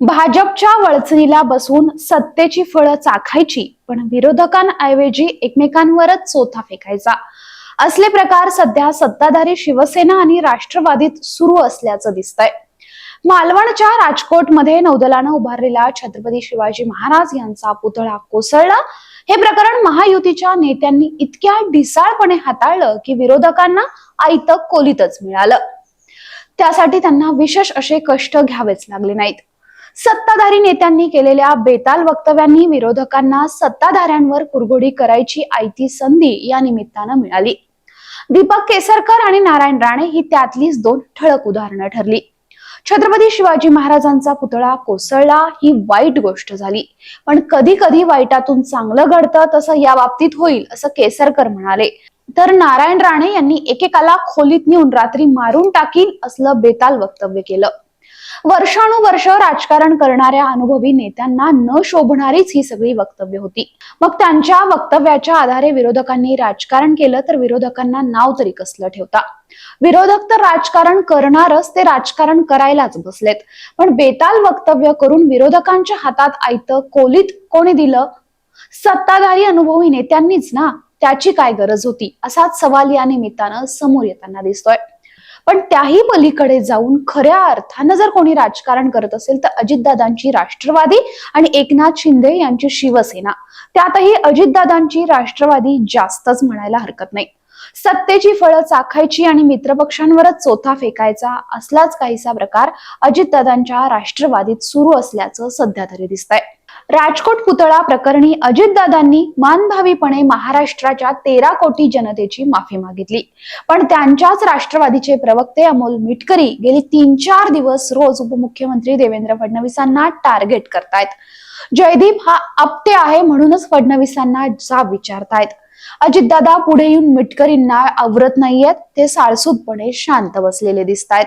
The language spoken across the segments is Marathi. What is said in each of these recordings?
भाजपच्या वळचणीला बसून सत्तेची फळं चाखायची पण विरोधकांऐवजी एकमेकांवरच चोथा फेकायचा. असले प्रकार सध्या सत्ताधारी शिवसेना आणि राष्ट्रवादीत सुरू असल्याचं दिसतंय. मालवणच्या राजकोटमध्ये नौदलानं उभारलेला छत्रपती शिवाजी महाराज यांचा पुतळा कोसळला. हे प्रकरण महायुतीच्या नेत्यांनी इतक्या ढिसाळपणे हाताळलं की विरोधकांना आयत कोलीतच मिळालं. त्यासाठी त्यांना विशेष असे कष्ट घ्यावेच लागले नाहीत. सत्ताधारी नेत्यांनी केलेल्या बेताल वक्तव्यांनी विरोधकांना सत्ताधाऱ्यांवर कुरघोडी करायची आयती संधी या निमित्तानं मिळाली. दीपक केसरकर आणि नारायण राणे ही त्यातलीच दोन ठळक उदाहरणं ठरली. छत्रपती शिवाजी महाराजांचा पुतळा कोसळला ही वाईट गोष्ट झाली. पण कधी कधी वाईटातून चांगलं घडतं तसं या बाबतीत होईल असं केसरकर म्हणाले. तर नारायण राणे यांनी एकेकाला खोलीत नेऊन रात्री मारून टाकील असलं बेताल वक्तव्य केलं. वर्षानुवर्ष राजकारण करणाऱ्या अनुभवी नेत्यांना न शोभणारीच ही सगळी वक्तव्य होती. मग त्यांच्या वक्तव्याच्या आधारे विरोधकांनी राजकारण केलं तर विरोधकांना नाव तरी कसलं ठेवता? विरोधक तर राजकारण करणारच ते राजकारण करायलाच बसलेत. पण बेताल वक्तव्य करून विरोधकांच्या हातात आयतं कोलीत कोणी दिलं? सत्ताधारी अनुभवी नेत्यांनीच ना? त्याची काय गरज होती? असाच सवाल या निमित्तानं समोर येताना दिसतोय. पण त्याही पलीकडे जाऊन खऱ्या अर्थानं जर कोणी राजकारण करत असेल तर अजितदादांची राष्ट्रवादी आणि एकनाथ शिंदे यांची शिवसेना. त्यातही अजितदादांची राष्ट्रवादी जास्तच म्हणायला हरकत नाही. सत्तेची फळं चाखायची आणि मित्रपक्षांवरच चोथा फेकायचा असलाच काहीसा प्रकार अजितदादांच्या राष्ट्रवादीत सुरू असल्याचं सध्या तरी दिसतंय. राजकोट पुतळा प्रकरणी अजितदादांनी मानभावीपणे महाराष्ट्राच्या तेरा कोटी जनतेची माफी मागितली. पण त्यांच्याच राष्ट्रवादीचे प्रवक्ते अमोल मिटकरी गेली तीन चार दिवस रोज उपमुख्यमंत्री देवेंद्र फडणवीसांना टार्गेट करतायत. जयदीप हा आपटे आहे म्हणूनच फडणवीसांना जाब विचारतायत. अजितदादा पुढे येऊन मिटकरींना आवरत नाहीयेत ते साळसूदपणे शांत बसलेले दिसतायत.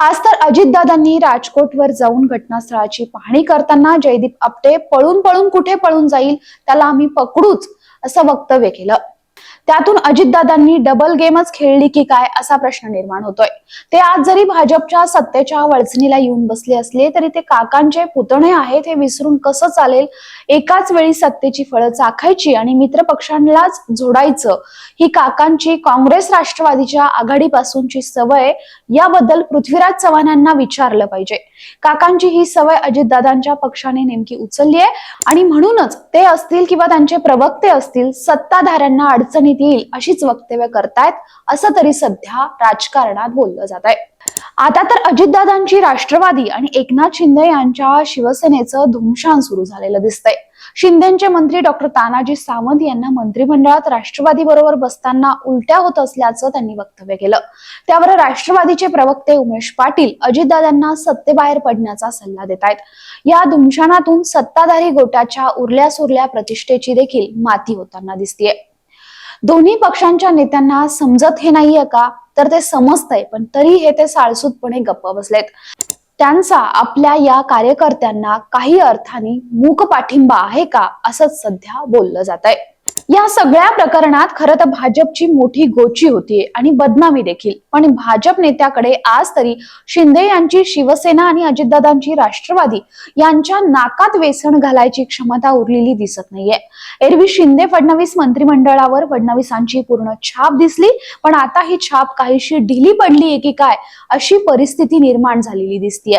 आज तर अजितदादांनी राजकोटवर जाऊन घटनास्थळाची पाहणी करताना जयदीप आपटे पळून पळून कुठे पळून जाईल त्याला आम्ही पकडूच असं वक्तव्य केलं. त्यातून अजितदादांनी डबल गेमच खेळली की काय असा प्रश्न निर्माण होतोय. ते आज जरी भाजपच्या सत्तेच्या वळचणीला येऊन बसले असले तरी ते काकांचे पुतणे आहेत हे विसरून कसं चालेल? एकाच वेळी सत्तेची फळं चाखायची आणि मित्र पक्षांनाच जोडायचं ही काकांची काँग्रेस राष्ट्रवादीच्या आघाडीपासूनची सवय याबद्दल पृथ्वीराज चव्हाण यांना विचारलं पाहिजे. काकांची ही सवय अजितदादांच्या पक्षाने नेमकी उचलली आहे. आणि म्हणूनच ते असतील किंवा त्यांचे प्रवक्ते असतील सत्ताधाऱ्यांना अडचणीत येईल अशीच वक्तव्य करतायत असं तरी सध्या राजकारणात बोललं जात आहे आता तर अजितदादांची राष्ट्रवादी आणि एकनाथ शिंदे यांच्या शिवसेनेचं धुमशान सुरू झालेलं दिसतंय. शिंदेचे मंत्री डॉक्टर तानाजी सावंत यांना मंत्रिमंडळात राष्ट्रवादी बरोबर बसताना उलट्या होत असल्याचं त्यांनी वक्तव्य केलं. त्यावर राष्ट्रवादीचे प्रवक्ते उमेश पाटील अजितदादांना सत्तेबाहेर पडण्याचा सल्ला देत आहेत या धुमशानातून सत्ताधारी गोटाच्या उरल्या सुरल्या प्रतिष्ठेची देखील माती होताना दिसतीये. दोन्ही पक्षांच्या नेत्यांना समजत हे नाहीये का? तर ते समजतंय पण तरी हे ते साळसूतपणे गप्प बसलेत. त्यांचा आपल्या या कार्यकर्त्यांना काही अर्थाने मूक पाठिंबा आहे का असंच सध्या बोललं जात आहे या सगळ्या प्रकरणात खरं तर भाजपची मोठी गोची होतीये आणि बदनामी देखील. पण भाजप नेत्याकडे आज तरी शिंदे यांची शिवसेना आणि अजितदादांची राष्ट्रवादी यांच्या नाकात वेसण घालायची क्षमता उरलेली दिसत नाहीये. एरवी शिंदे फडणवीस मंत्रिमंडळावर फडणवीसांची पूर्ण छाप दिसली पण आता ही छाप काहीशी ढिली पडली आहे की काय अशी परिस्थिती निर्माण झालेली दिसतीये.